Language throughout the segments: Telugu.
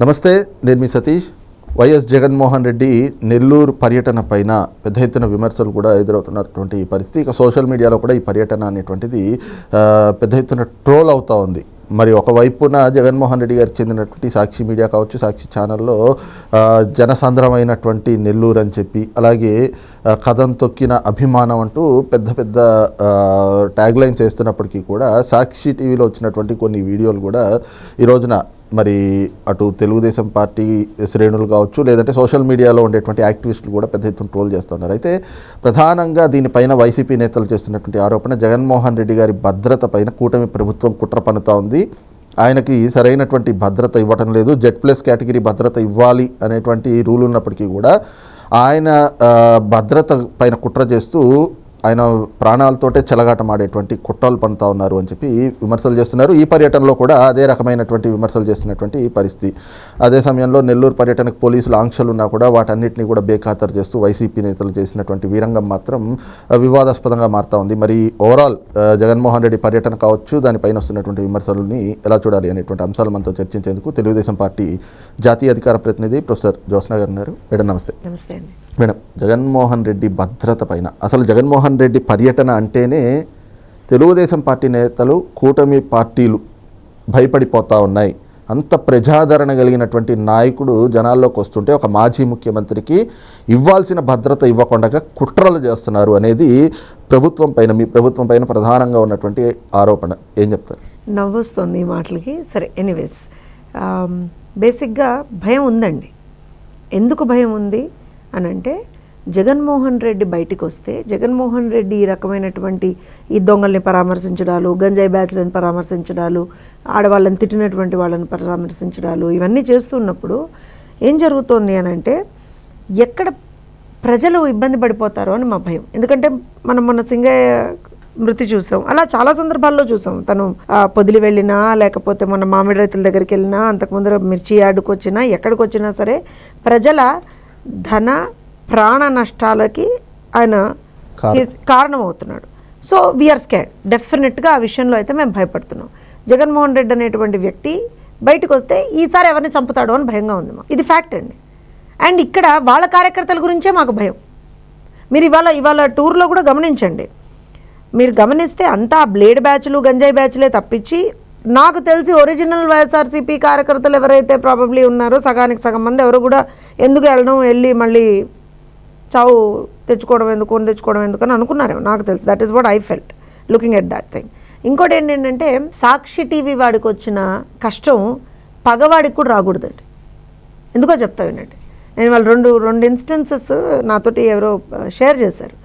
నమస్తే నేను మీ సతీష్. వైఎస్ జగన్మోహన్ రెడ్డి నెల్లూరు పర్యటన పైన పెద్ద ఎత్తున విమర్శలు కూడా ఎదురవుతున్నటువంటి పరిస్థితి. ఇక సోషల్ మీడియాలో కూడా ఈ పర్యటన అనేటువంటిది పెద్ద ఎత్తున ట్రోల్ అవుతూ ఉంది. మరి ఒకవైపున జగన్మోహన్ రెడ్డి గారికి చెందినటువంటి సాక్షి మీడియా కావచ్చు సాక్షి ఛానల్లో జనసాంద్రమైనటువంటి నెల్లూరు అని చెప్పి అలాగే కథం తొక్కిన అభిమానం అంటూ పెద్ద పెద్ద ట్యాగ్ లైన్స్ వేస్తున్నప్పటికీ కూడా సాక్షి టీవీలో వచ్చినటువంటి కొన్ని వీడియోలు కూడా ఈ రోజున మరి అటు తెలుగుదేశం పార్టీ శ్రేణులు కావచ్చు లేదంటే సోషల్ మీడియాలో ఉండేటువంటి యాక్టివిస్టులు కూడా పెద్ద ఎత్తున ట్రోల్ చేస్తున్నారు. అయితే ప్రధానంగా దీనిపైన వైసీపీ నేతలు చేస్తున్నటువంటి ఆరోపణ జగన్మోహన్ రెడ్డి గారి భద్రత పైన కూటమి ప్రభుత్వం కుట్ర పన్నుతా ఉంది. ఆయనకి సరైనటువంటి భద్రత ఇవ్వటం లేదు. జెడ్ ప్లస్ కేటగిరీ భద్రత ఇవ్వాలి అనేటువంటి రూల్ ఉన్నప్పటికీ కూడా ఆయన భద్రత పైన కుట్ర చేస్తూ ఆయన ప్రాణాలతోటే చెలగాటమాడేటువంటి కుట్రలు పన్నుతా ఉన్నారు అని చెప్పి విమర్శలు చేస్తున్నారు. ఈ పర్యటనలో కూడా అదే రకమైనటువంటి విమర్శలు చేస్తున్నటువంటి పరిస్థితి. అదే సమయంలో నెల్లూరు పర్యటనకు పోలీసులు ఆంక్షలు ఉన్నా కూడా వాటన్నిటిని కూడా బేఖాతరు చేస్తూ వైసీపీ నేతలు చేసినటువంటి వీరంగం మాత్రం వివాదాస్పదంగా మారుతా ఉంది. మరి ఓవరాల్ జగన్మోహన్ రెడ్డి పర్యటన కావచ్చు దానిపైన వస్తున్నటువంటి విమర్శలని ఎలా చూడాలి అనేటువంటి అంశాలు మనతో చర్చించేందుకు తెలుగుదేశం పార్టీ జాతీయ అధికార ప్రతినిధి ప్రొఫెసర్ జ్యోత్స్న గారు ఉన్నారు. మేడం నమస్తే. నమస్తే మేడం జగన్మోహన్ రెడ్డి భద్రత పైన అసలు జగన్మోహన్ రెడ్డి పర్యటన అంటేనే తెలుగుదేశం పార్టీ నేతలు కూటమి పార్టీలు భయపడిపోతా ఉన్నాయి. అంత ప్రజాదరణ కలిగినటువంటి నాయకుడు జనాల్లోకి వస్తుంటే ఒక మాజీ ముఖ్యమంత్రికి ఇవ్వాల్సిన భద్రత ఇవ్వకుండా కుట్రలు చేస్తున్నారు అనేది ప్రభుత్వం పైన మీ ప్రభుత్వం పైన ప్రధానంగా ఉన్నటువంటి ఆరోపణ. ఏం చెప్తారు? నవ్వొస్తుంది ఈ మాటలకి. సరే ఎనీవేస్ బేసిక్గా um, భయం ఉందండి. ఎందుకు భయం ఉంది అని అంటే జగన్మోహన్ రెడ్డి బయటికి వస్తే జగన్మోహన్ రెడ్డి ఈ రకమైనటువంటి ఈ దొంగల్ని పరామర్శించడాలు గంజాయి బ్యాచ్లను పరామర్శించడాలు ఆడవాళ్ళని తిట్టినటువంటి వాళ్ళని పరామర్శించడాలు ఇవన్నీ చేస్తున్నప్పుడు ఏం జరుగుతోంది అని అంటే ఎక్కడ ప్రజలు ఇబ్బంది పడిపోతారో అని మా భయం. ఎందుకంటే మనం మొన్న సింగయ్య మృతి చూసాం. అలా చాలా సందర్భాల్లో చూసాం. తను పొదిలి వెళ్ళినా లేకపోతే మన మామిడి రైతుల దగ్గరికి వెళ్ళినా అంతకుముందర మిర్చి యార్డుకు వచ్చినా ఎక్కడికి వచ్చినా సరే ప్రజల ధన ప్రాణ నష్టాలకి ఆయన కారణం. he's కారణం అవుతున్నాడు సో వీఆర్ స్కాడ్ డెఫినెట్గా ఆ విషయంలో అయితే మేము భయపడుతున్నాం. జగన్మోహన్ రెడ్డి అనేటువంటి వ్యక్తి బయటకు వస్తే ఈసారి ఎవరిని చంపుతాడో అని భయంగా ఉంది మాకు. ఇది ఫ్యాక్ట్ అండి. అండ్ ఇక్కడ వాళ్ళ కార్యకర్తల గురించే మాకు భయం. మీరు ఇవాళ ఇవాళ టూర్లో కూడా గమనించండి. మీరు గమనిస్తే అంతా బ్లేడ్ బ్యాచ్లు గంజాయి బ్యాచ్లే తప్పించి నాకు తెలిసి ఒరిజినల్ వైఎస్ఆర్సీపీ కార్యకర్తలు ఎవరైతే ప్రాబబ్లీ ఉన్నారో సగానికి సగం మంది ఎవరు కూడా ఎందుకు వెళ్ళడం వెళ్ళి మళ్ళీ చావు తెచ్చుకోవడం ఎందుకు కొని తెచ్చుకోవడం ఎందుకు అని అనుకున్నారేమో నాకు తెలుసు. That is what I felt looking at that thing ఇంకోటి ఏంటంటే సాక్షి టీవీ వాడికి వచ్చిన కష్టం పగవాడికి కూడా రాకూడదండి. ఎందుకో చెప్తా వినండి. నేను వాళ్ళు రెండు రెండు ఇన్స్టెన్సెస్ నాతోటి ఎవరో షేర్ చేశారు.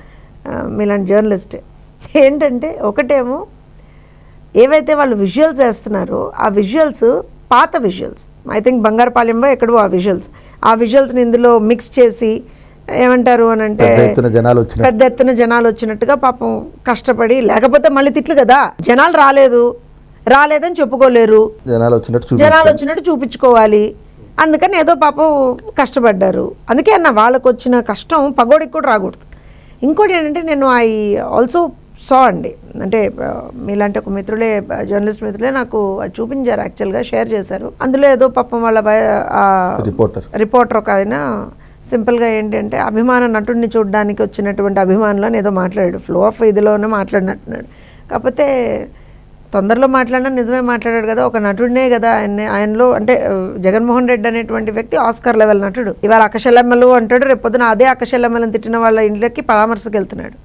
మీలాంటి జర్నలిస్టే ఏంటంటే ఒకటేమో ఏవైతే వాళ్ళు విజువల్స్ వేస్తున్నారో ఆ విజువల్స్ పాత విజువల్స్ ఐ థింక్ బంగారపాలెంలో ఎక్కడో ఆ విజువల్స్ ఆ విజువల్స్ని ఇందులో మిక్స్ చేసి ఏమంటారు అని అంటే జనాలు వచ్చిన పెద్ద ఎత్తున జనాలు వచ్చినట్టుగా పాపం కష్టపడి లేకపోతే మళ్ళీ తిట్లు కదా. జనాలు రాలేదు. రాలేదని చెప్పుకోలేరు. జనాలు వచ్చినట్టు జనాలు వచ్చినట్టు చూపించుకోవాలి. అందుకని ఏదో పాపం కష్టపడ్డారు. అందుకే అన్న వాళ్ళకు వచ్చిన కష్టం పగోడికి కూడా రాకూడదు. ఇంకోటి ఏంటంటే నేను ఐ ఆల్సో సా అండి. అంటే మీలాంటి ఒక మిత్రులే జర్నలిస్ట్ మిత్రులే నాకు అది చూపించారు యాక్చువల్గా షేర్ చేశారు. అందులో ఏదో పాపం వాళ్ళ రిపోర్టర్. రిపోర్టర్ ఒక ఆయన సింపుల్గా ఏంటంటే అభిమాన నటుడిని చూడడానికి వచ్చినటువంటి అభిమానులను ఏదో మాట్లాడాడు. ఫ్లో ఆఫ్ ఇదిలోనే మాట్లాడినట్టున్నాడు. కాకపోతే తొందరలో మాట్లాడినా నిజమే మాట్లాడాడు కదా ఒక నటుడినే కదా ఆయన ఆయనలో అంటే జగన్మోహన్ రెడ్డి అనేటువంటి వ్యక్తి ఆస్కార్ లెవెల్ నటుడు. ఇవాళ అక్కశెల్లెమ్మలు అంటాడు రేపు పొద్దున అదే అక్కశెల్లెమ్మలను తిట్టిన వాళ్ళ ఇంట్లోకి పరామర్శకు వెళ్తున్నాడు.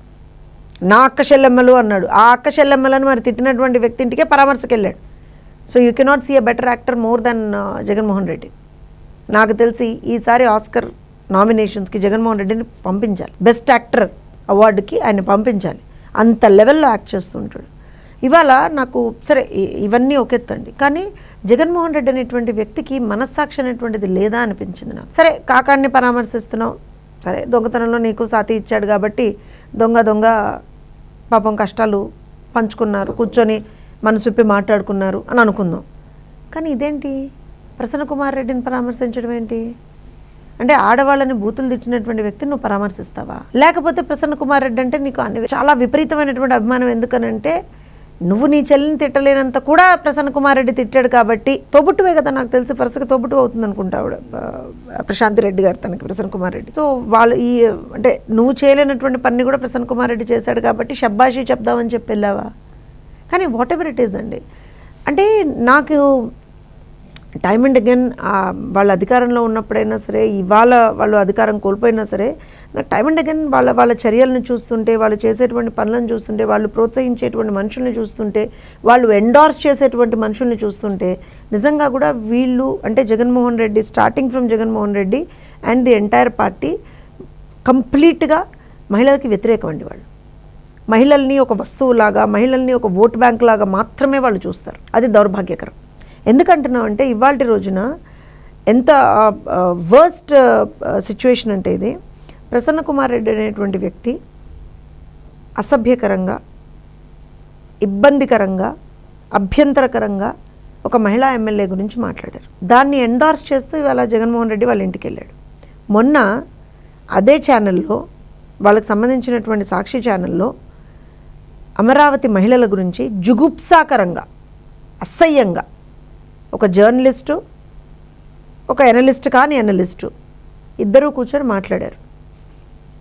నా అక్కషెల్లెమ్మలు అన్నాడు. ఆ అక్కషెల్లెమ్మలను మరి తిట్టినటువంటి వ్యక్తి ఇంటికే పరామర్శకు వెళ్ళాడు. So you cannot see a better actor more than Jaganmohan Reddy. నాకు తెలిసి ఈసారి ఆస్కర్ నామినేషన్స్కి జగన్మోహన్ రెడ్డిని పంపించాలి. బెస్ట్ యాక్టర్ అవార్డుకి ఆయన పంపించాలి. అంత లెవెల్లో యాక్ట్ చేస్తుంటాడు. ఇవాళ నాకు సరే ఇవన్నీ ఒకెత్తండి. కానీ జగన్మోహన్ రెడ్డి అనేటువంటి వ్యక్తికి మనస్సాక్షి అనేటువంటిది లేదా అనిపించింది నాకు. సరే కాకాన్ని పరామర్శిస్తున్నాం సరే దొంగతనంలో నీకు సాతి ఇచ్చాడు కాబట్టి దొంగ దొంగ పాపం కష్టాలు పంచుకున్నారు కూర్చొని మనసు విప్పి మాట్లాడుకున్నారు అని అనుకుందాం. కానీ ఇదేంటి? ప్రసన్న కుమార్ రెడ్డిని పరామర్శించడం ఏంటి? అంటే ఆడవాళ్ళని బూతులు తిట్టినటువంటి వ్యక్తిని నువ్వు పరామర్శిస్తావా? లేకపోతే ప్రసన్న కుమార్ రెడ్డి అంటే నీకు అన్ని చాలా విపరీతమైనటువంటి అభిమానం ఎందుకనంటే నువ్వు నీ చెల్లిని తిట్టలేనంత కూడా ప్రసన్న కుమార్ రెడ్డి తిట్టాడు కాబట్టి తోబుట్టువే కదా నాకు తెలిసి వరుసగా తోబుట్టు అవుతుంది అనుకుంటా ఆవిడ ప్రశాంతి రెడ్డి గారు తనకి ప్రసన్న కుమార్ రెడ్డి. సో వాళ్ళు ఈ అంటే నువ్వు చేయలేనటువంటి పని కూడా ప్రసన్న కుమార్ రెడ్డి చేశాడు కాబట్టి షబ్బాషి చెప్దామని చెప్పి వెళ్ళావా? కానీ వాట్ ఎవర్ ఇట్ ఈస్ అండి. అంటే నాకు టైమ్ అండ్ అగైన్ వాళ్ళ అధికారంలో ఉన్నప్పుడైనా సరే ఇవాళ వాళ్ళు అధికారం కోల్పోయినా సరే నాకు టైమ్ అండ్ అగైన్ వాళ్ళ వాళ్ళ చర్యలను చూస్తుంటే వాళ్ళు చేసేటువంటి పనులను చూస్తుంటే వాళ్ళు ప్రోత్సహించేటువంటి మనుషుల్ని చూస్తుంటే వాళ్ళు ఎండార్స్ చేసేటువంటి మనుషుల్ని చూస్తుంటే నిజంగా కూడా వీళ్ళు అంటే Jaganmohan Reddy starting from Jaganmohan Reddy and the entire party కంప్లీట్గా మహిళలకి వ్యతిరేకం అండి వాళ్ళు. మహిళల్ని ఒక వస్తువులాగా మహిళల్ని ఒక ఓట్ బ్యాంక్ లాగా మాత్రమే వాళ్ళు చూస్తారు. అది దౌర్భాగ్యకరం. ఎందుకంటున్నాం అంటే ఇవాళ రోజున ఎంత వర్స్ట్ సిచ్యువేషన్ అంటే ఇది. ప్రసన్న కుమార్ రెడ్డి అనేటువంటి వ్యక్తి అసభ్యకరంగా ఇబ్బందికరంగా అభ్యంతరకరంగా ఒక మహిళా ఎమ్మెల్యే గురించి మాట్లాడారు. దాన్ని ఎండార్స్ చేస్తూ ఇవాళ జగన్మోహన్ రెడ్డి వాళ్ళ ఇంటికి వెళ్ళాడు. మొన్న అదే ఛానల్లో వాళ్ళకి సంబంధించినటువంటి సాక్షి ఛానల్లో అమరావతి మహిళల గురించి జుగుప్సాకరంగా అసహ్యంగా ఒక జర్నలిస్టు ఒక ఎనలిస్ట్ కాని ఎనలిస్టు. ఇద్దరూ కూర్చొని మాట్లాడారు.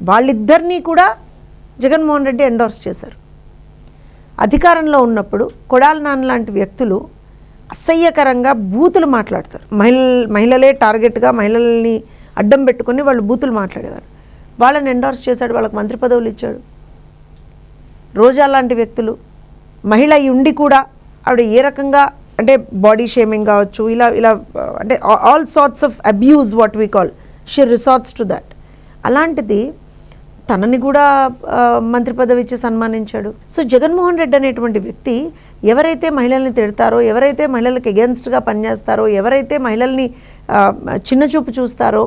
వాళ్ళిద్దరినీ కూడా జగన్మోహన్ రెడ్డి ఎండోర్స్ చేశారు. అధికారంలో ఉన్నప్పుడు కొడాల నాన్న లాంటి వ్యక్తులు అసహ్యకరంగా బూతులు మాట్లాడతారు. మహిళ మహిళలే టార్గెట్గా మహిళల్ని అడ్డం పెట్టుకొని వాళ్ళు బూతులు మాట్లాడేవారు. వాళ్ళని ఎండోర్స్ చేశాడు వాళ్ళకి మంత్రి పదవులు ఇచ్చాడు. రోజా లాంటి వ్యక్తులు మహిళ ఉండి కూడా ఆవిడ ఏ రకంగా అంటే బాడీ షేమింగ్ కావచ్చు ఇలా ఇలా అంటే all sorts of abuse what we call she resorts to that అలాంటిది తనని కూడా మంత్రి పదవి ఇచ్చి సన్మానించాడు. సో జగన్మోహన్ రెడ్డి అనేటువంటి వ్యక్తి ఎవరైతే మహిళల్ని తిడతారో ఎవరైతే మహిళలకు ఎగెన్స్ట్గా పనిచేస్తారో ఎవరైతే మహిళల్ని చిన్నచూపు చూస్తారో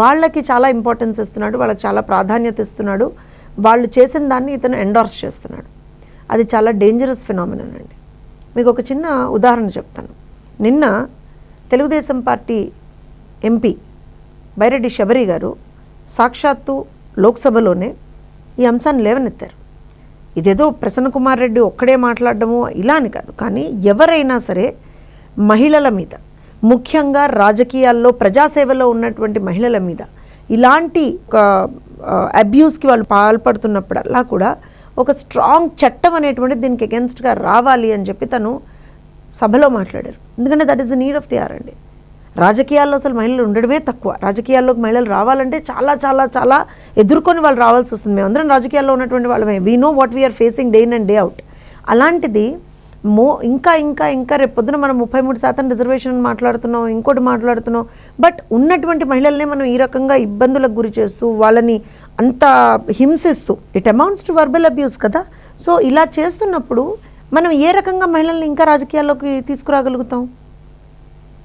వాళ్ళకి చాలా ఇంపార్టెన్స్ ఇస్తున్నాడు వాళ్ళకి చాలా ప్రాధాన్యత ఇస్తున్నాడు. వాళ్ళు చేసిన దాన్ని ఇతను ఎండార్స్ చేస్తున్నాడు. అది చాలా డేంజరస్ ఫినామినన్ అండి. మీకు ఒక చిన్న ఉదాహరణ చెప్తాను. నిన్న తెలుగుదేశం పార్టీ ఎంపీ బైరెడ్డి శబరి గారు సాక్షాత్తు లోక్సభలోనే ఈ అంశాన్ని లేవనెత్తారు. ఇదేదో ప్రసన్న కుమార్ రెడ్డి ఒక్కడే మాట్లాడడము ఇలా అని కాదు. కానీ ఎవరైనా సరే మహిళల మీద ముఖ్యంగా రాజకీయాల్లో ప్రజాసేవలో ఉన్నటువంటి మహిళల మీద ఇలాంటి ఒక అబ్యూస్కి వాళ్ళు పాల్పడుతున్నప్పుడల్లా కూడా ఒక స్ట్రాంగ్ చట్టం అనేటువంటి దీనికి అగెన్స్ట్గా రావాలి అని చెప్పి తను సభలో మాట్లాడారు. ఎందుకంటే that is the need of the hour అండి రాజకీయాల్లో అసలు మహిళలు ఉండడమే తక్కువ. రాజకీయాల్లోకి మహిళలు రావాలంటే చాలా చాలా చాలా ఎదుర్కొని వాళ్ళు రావాల్సి వస్తుంది. మేమందరం రాజకీయాల్లో ఉన్నటువంటి వాళ్ళమే. We know what we are facing day in and day out అలాంటిది మో ఇంకా ఇంకా ఇంకా రేపు పొద్దున మనం ముప్పై మూడు శాతం రిజర్వేషన్ మాట్లాడుతున్నాం ఇంకోటి మాట్లాడుతున్నాం. బట్ ఉన్నటువంటి మహిళల్ని మనం ఈ రకంగా ఇబ్బందులకు గురి చేస్తూ వాళ్ళని అంత హింసిస్తూ it amounts to verbal abuse కదా. సో ఇలా చేస్తున్నప్పుడు మనం ఏ రకంగా మహిళల్ని ఇంకా రాజకీయాల్లోకి తీసుకురాగలుగుతాం?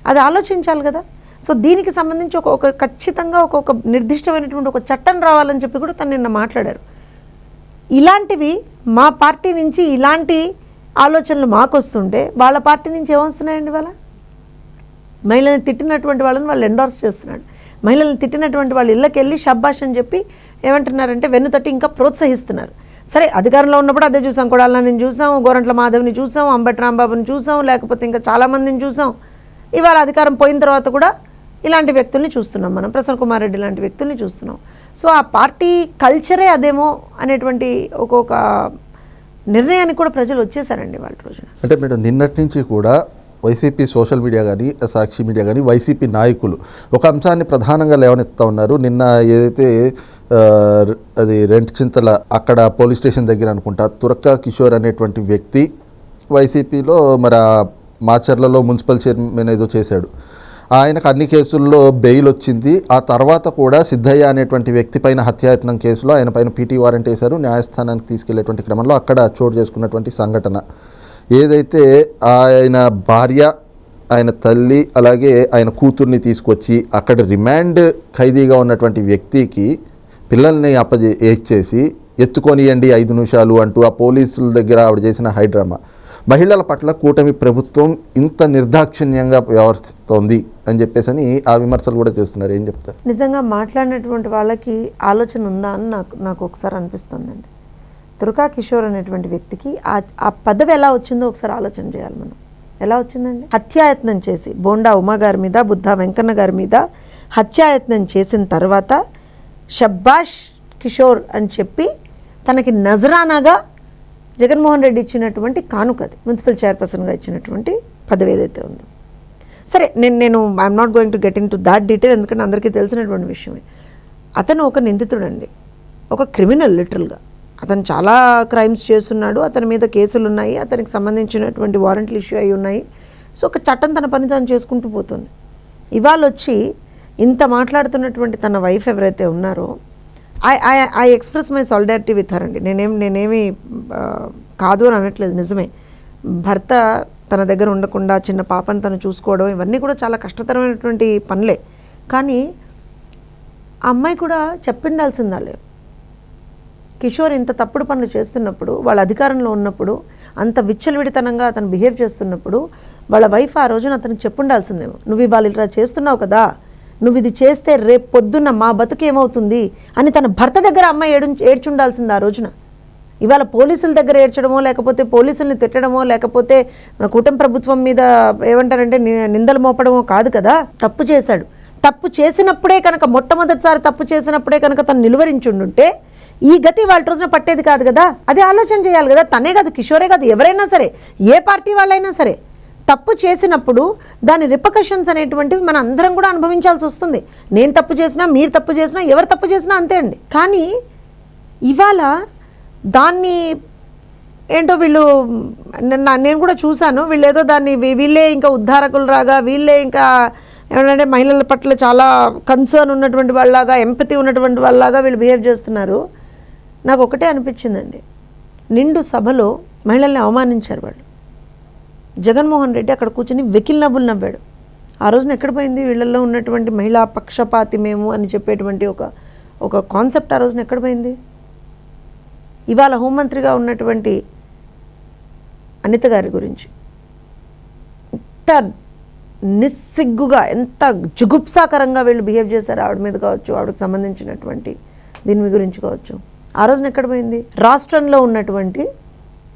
అది ఆలోచించాలి కదా. సో దీనికి సంబంధించి ఒక ఒక ఖచ్చితంగా ఒక ఒక నిర్దిష్టమైనటువంటి ఒక చట్టం రావాలని చెప్పి కూడా తను నిన్న మాట్లాడారు. ఇలాంటివి మా పార్టీ నుంచి ఇలాంటి ఆలోచనలు మాకు వస్తుంటే వాళ్ళ పార్టీ నుంచి ఏమొస్తున్నాయండి వాళ్ళ మహిళల్ని తిట్టినటువంటి వాళ్ళని వాళ్ళు ఎండోర్స్ చేస్తున్నాడు. మహిళల్ని తిట్టినటువంటి వాళ్ళ ఇళ్ళకి వెళ్ళి షబ్బాష్ అని చెప్పి ఏమంటున్నారంటే వెన్ను తట్టి ఇంకా ప్రోత్సహిస్తున్నారు. సరే అధికారంలో ఉన్నప్పుడు అదే చూసాం కొడాలని చూసాం గోరంట్ల మాధవ్ని చూసాం అంబటి రాంబాబుని చూసాం లేకపోతే ఇంకా చాలామందిని చూసాం. ఇవాళ అధికారం పోయిన తర్వాత కూడా ఇలాంటి వ్యక్తుల్ని చూస్తున్నాం మనం. ప్రసన్న కుమార్ రెడ్డి లాంటి వ్యక్తుల్ని చూస్తున్నాం. సో ఆ పార్టీ కల్చరే అదేమో అనేటువంటి ఒక్కొక్క నిర్ణయానికి కూడా ప్రజలు వచ్చేసారండి వాళ్ళ రోజున. అంటే మేడం నిన్నటి నుంచి కూడా వైసీపీ సోషల్ మీడియా కానీ సాక్షి మీడియా కానీ వైసీపీ నాయకులు ఒక అంశాన్ని ప్రధానంగా లేవనెత్తా ఉన్నారు. నిన్న ఏదైతే అది రెంట్ చింతల అక్కడ పోలీస్ స్టేషన్ దగ్గర అనుకుంటా తురక్క కిషోర్ అనేటువంటి వ్యక్తి వైసీపీలో మరి మాచర్లలో మున్సిపల్ చైర్మన్ ఏదో చేశాడు. ఆయనకు అన్ని కేసుల్లో బెయిల్ వచ్చింది. ఆ తర్వాత కూడా సిద్ధయ్య అనేటువంటి వ్యక్తి పైన హత్యాయత్నం కేసులో ఆయన పైన పీటీ వారెంట్ వేశారు. న్యాయస్థానానికి తీసుకెళ్ళేటువంటి క్రమంలో అక్కడ చోటు చేసుకున్నటువంటి సంఘటన. ఏదైతే ఆయన భార్య ఆయన తల్లి అలాగే ఆయన కూతుర్ని తీసుకొచ్చి అక్కడ రిమాండ్ ఖైదీగా ఉన్నటువంటి వ్యక్తికి పిల్లల్ని అప్పజే చేసి ఎత్తుకొనియండి ఐదు నిమిషాలు అంటూ ఆ పోలీసుల దగ్గర ఆవిడ చేసిన హైడ్రామా మహిళల పట్ల కూటమి ప్రభుత్వం ఇంత నిర్దాక్షిణ్యంగా వ్యవహరిస్తోంది అని చెప్పేసి ఆ విమర్శలు కూడా చేస్తున్నారు. ఏం చెప్తారు? నిజంగా మాట్లాడినటువంటి వాళ్ళకి ఆలోచన ఉందా అని నాకు నాకు ఒకసారి అనిపిస్తుందండి. దుర్గా కిషోర్ అనేటువంటి వ్యక్తికి ఆ ఆ పదవి ఎలా వచ్చిందో ఒకసారి ఆలోచన చేయాలి మనం. ఎలా వచ్చిందండి? హత్యాయత్నం చేసి బోండా ఉమా గారి మీద బుద్ధ వెంకన్న గారి మీద హత్యాయత్నం చేసిన తర్వాత షబ్బాష్ కిషోర్ అని చెప్పి తనకి నజరానాగా జగన్మోహన్ రెడ్డి ఇచ్చినటువంటి కానుకది మున్సిపల్ చైర్పర్సన్గా ఇచ్చినటువంటి పదవి ఏదైతే ఉందో. సరే నేను నేను I'm not going to get into that detail ఎందుకంటే అందరికీ తెలిసినటువంటి విషయమే. అతను ఒక నిందితుడండి. ఒక క్రిమినల్ లిటరల్గా అతను చాలా క్రైమ్స్ చేస్తున్నాడు అతని మీద కేసులు ఉన్నాయి అతనికి సంబంధించినటువంటి వారెంట్లు ఇష్యూ అయి ఉన్నాయి. సో ఒక చట్టం తన పని తాను చేసుకుంటూ పోతుంది. ఇవాళ వచ్చి ఇంత మాట్లాడుతున్నటువంటి తన వైఫ్ ఎవరైతే ఉన్నారో I I I express my solidarity with her అండి. నేనేం నేనేమి కాదు అని అనట్లేదు నిజమే. భర్త తన దగ్గర ఉండకుండా చిన్న పాపను తను చూసుకోవడం ఇవన్నీ కూడా చాలా కష్టతరమైనటువంటి పనులే. కానీ ఆ అమ్మాయి కూడా చెప్పిండాల్సిందాలే. కిషోర్ ఇంత తప్పుడు పనులు చేస్తున్నప్పుడు వాళ్ళ అధికారంలో ఉన్నప్పుడు అంత విచ్చలవిడితనంగా అతను బిహేవ్ చేస్తున్నప్పుడు వాళ్ళ వైఫ్ ఆ రోజున అతనికి చెప్పుండాల్సిందేమో. నువ్వు ఇవాళ ఇలా చేస్తున్నావు కదా నువ్వు ఇది చేస్తే రేపు పొద్దున్న మా బతుకు ఏమవుతుంది అని తన భర్త దగ్గర అమ్మాయి ఏడు ఏడ్చుండాల్సింది ఆ రోజున. ఇవాళ పోలీసుల దగ్గర ఏడ్చడమో లేకపోతే పోలీసుల్ని తిట్టడమో లేకపోతే కూటమి ప్రభుత్వం మీద ఏమంటారంటే ని- నిందలు మోపడమో కాదు కదా. తప్పు చేశాడు. తప్పు చేసినప్పుడే కనుక మొట్టమొదటిసారి తప్పు చేసినప్పుడే కనుక తను నిలువరించుండుంటే ఈ గతి వాళ్ళ రోజున పట్టేది కాదు కదా. అదే ఆలోచన చేయాలి కదా. తనే కాదు కిషోరే కాదు ఎవరైనా సరే ఏ పార్టీ వాళ్ళైనా సరే. తప్పు చేసినప్పుడు దాని రిపకషన్స్ అనేటువంటివి మన అందరం కూడా అనుభవించాల్సి వస్తుంది. నేను తప్పు చేసినా మీరు తప్పు చేసినా ఎవరు తప్పు చేసినా అంతే అండి. కానీ ఇవాళ దాన్ని ఏంటో వీళ్ళు నేను కూడా చూశాను. వీళ్ళు ఏదో దాన్ని వీ- వీళ్ళే ఇంకా ఉద్ధారకులు రాగా వీళ్ళే ఇంకా ఏమంటే మహిళల పట్ల చాలా కన్సర్న్ ఉన్నటువంటి వాళ్ళలాగా ఎంపతి ఉన్నటువంటి వాళ్ళలాగా వీళ్ళు బిహేవ్ చేస్తున్నారు. నాకు ఒకటే అనిపించిందండి. నిండు సభలో మహిళల్ని అవమానించారు వాళ్ళు. జగన్మోహన్ రెడ్డి అక్కడ కూర్చుని వెకిల్ నవ్వులు నవ్వాడు. ఆ రోజున ఎక్కడ పోయింది? వీళ్ళల్లో ఉన్నటువంటి మహిళా పక్షపాతి మేము అని చెప్పేటువంటి ఒక ఒక కాన్సెప్ట్ ఆ రోజున ఎక్కడ పోయింది? ఇవాళ హోంమంత్రిగా ఉన్నటువంటి అనిత గారి గురించి. ఎంత నిస్సిగ్గుగా ఎంత జుగుప్సాకరంగా వీళ్ళు బిహేవ్ చేశారు. ఆవిడ మీద కావచ్చు ఆవిడకి సంబంధించినటువంటి దీని గురించి కావచ్చు. ఆ రోజున ఎక్కడ పోయింది? రాష్ట్రంలో ఉన్నటువంటి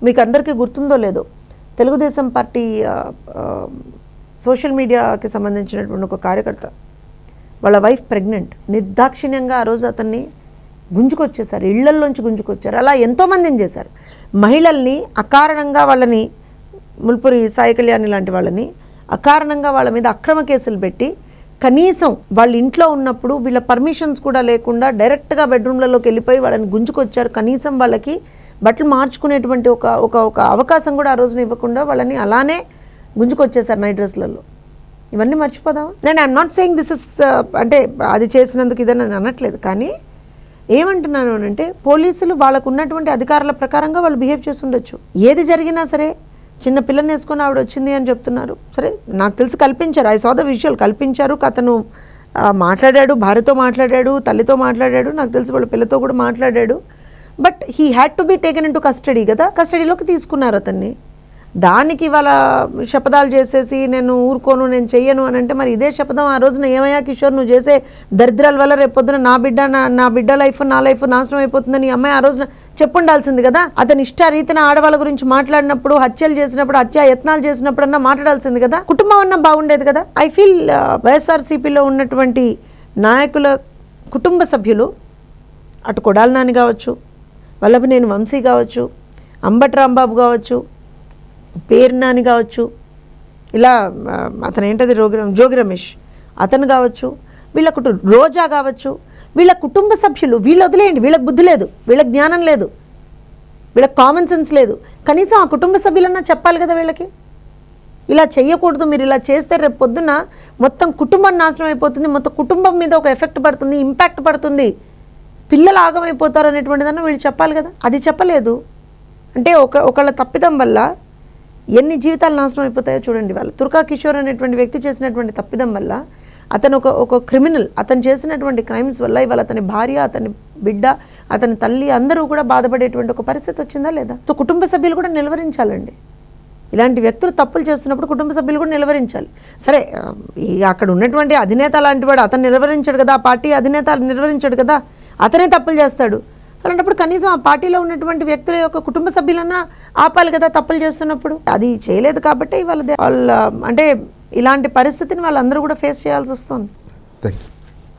మీకు అందరికీ గుర్తుందో లేదో తెలుగుదేశం పార్టీ సోషల్ మీడియాకి సంబంధించినటువంటి ఒక కార్యకర్త వాళ్ళ వైఫ్ ప్రెగ్నెంట్ నిర్దాక్షిణ్యంగా ఆ రోజు అతన్ని గుంజుకొచ్చేసారు ఇళ్ళల్లోంచి గుంజుకొచ్చారు. అలా ఎంతోమందిని చేశారు. మహిళల్ని అకారణంగా వాళ్ళని ముల్పురి సాయి కళ్యాణి లాంటి వాళ్ళని అకారణంగా వాళ్ళ మీద అక్రమ కేసులు పెట్టి కనీసం వాళ్ళ ఇంట్లో ఉన్నప్పుడు వీళ్ళ పర్మిషన్స్ కూడా లేకుండా డైరెక్ట్గా బెడ్రూమ్లలోకి వెళ్ళిపోయి వాళ్ళని గుంజుకొచ్చారు. కనీసం వాళ్ళకి బట్టలు మార్చుకునేటువంటి ఒక ఒక ఒక అవకాశం కూడా ఆ రోజున ఇవ్వకుండా వాళ్ళని అలానే గుంజుకొచ్చేసారు నైట్ డ్రెస్లలో ఇవన్నీ మర్చిపోదామా? నేను I'm not saying this is అంటే అది చేసినందుకు ఇదని నేను అనట్లేదు కానీ ఏమంటున్నాను అంటే పోలీసులు వాళ్ళకు ఉన్నటువంటి అధికారాల ప్రకారంగా వాళ్ళు బిహేవ్ చేసి ఉండొచ్చు. ఏది జరిగినా సరే చిన్న పిల్లని వేసుకొని ఆవిడ వచ్చింది అని చెప్తున్నారు. సరే నాకు తెలిసి కల్పించారు. ఐ సా ద విషయాలు కల్పించారు. అతను మాట్లాడాడు భార్యతో మాట్లాడాడు తల్లితో మాట్లాడాడు నాకు తెలిసి వాళ్ళ పిల్లతో కూడా మాట్లాడాడు. But he had to be taken into custody కదా కస్టడీలోకి తీసుకున్నారు అతన్ని. దానికి వాళ్ళ శపథాలు చేసేసి నేను ఊరుకోను నేను చెయ్యను అని అంటే మరి ఇదే శపథం ఆ రోజున ఏమయ్యా కిషోర్? నువ్వు చేసే దరిద్రాల వల్ల రేపు పొద్దున నా బిడ్డ నా నా బిడ్డ లైఫ్ నా లైఫ్ నాశనం అయిపోతుందని అమ్మాయి ఆ రోజున చెప్పుండాల్సింది కదా? అతని ఇష్ట ఆడవాళ్ళ గురించి మాట్లాడినప్పుడు హత్యలు చేసినప్పుడు హత్య యత్నాలు చేసినప్పుడు అన్నా మాట్లాడాల్సింది కదా? కుటుంబం అన్నా బాగుండేది కదా? ఐ ఫీల్ వైఎస్ఆర్సీపీలో ఉన్నటువంటి నాయకుల కుటుంబ సభ్యులు అటు కొడాలి నాని కావచ్చు వల్లభనేని వంశీ కావచ్చు అంబటి రాంబాబు కావచ్చు పేరు నాని కావచ్చు ఇలా అతను ఏంటది రోగి జోగి రమేష్ అతను కావచ్చు వీళ్ళ కుటుంబ రోజా కావచ్చు వీళ్ళ కుటుంబ సభ్యులు వీళ్ళు వదిలేయండి వీళ్ళకి బుద్ధి లేదు వీళ్ళ జ్ఞానం లేదు వీళ్ళకి కామన్ సెన్స్ లేదు. కనీసం ఆ కుటుంబ సభ్యులన్నా చెప్పాలి కదా వీళ్ళకి? ఇలా చేయకూడదు మీరు ఇలా చేస్తే రేపు పొద్దున మొత్తం కుటుంబం నాశనం అయిపోతుంది మొత్తం కుటుంబం మీద ఒక ఎఫెక్ట్ పడుతుంది ఇంపాక్ట్ పడుతుంది. పిల్లలు ఆగమైపోతారు అనేటువంటిదన్న వీళ్ళు చెప్పాలి కదా. అది చెప్పలేదు. అంటే ఒక ఒకళ్ళ తప్పిదం వల్ల ఎన్ని జీవితాలు నాశనం అయిపోతాయో చూడండి వాళ్ళు. తుర్కా కిషోర్ అనేటువంటి వ్యక్తి చేసినటువంటి తప్పిదం వల్ల అతను ఒక ఒక క్రిమినల్. అతను చేసినటువంటి క్రైమ్స్ వల్ల ఇవాళ అతని భార్య అతని బిడ్డ అతని తల్లి అందరూ కూడా బాధపడేటువంటి ఒక పరిస్థితి వచ్చిందా లేదా? సో కుటుంబ సభ్యులు కూడా నిలవరించాలండి. ఇలాంటి వ్యక్తులు తప్పులు చేస్తున్నప్పుడు కుటుంబ సభ్యులు కూడా నిలవరించాలి. సరే అక్కడ ఉన్నటువంటి అధినేత లాంటి వాడు అతను నిలవరించాడు కదా ఆ పార్టీ అధినేత నిర్వహించాడు కదా అతనే తప్పులు చేస్తాడు. అలాంటప్పుడు కనీసం ఆ పార్టీలో ఉన్నటువంటి వ్యక్తుల యొక్క కుటుంబ సభ్యులన్నా ఆపాలి కదా తప్పులు చేస్తున్నప్పుడు. అది చేయలేదు కాబట్టి వాళ్ళ వాళ్ళ అంటే ఇలాంటి పరిస్థితిని వాళ్ళందరూ కూడా ఫేస్ చేయాల్సి వస్తుంది. Thank you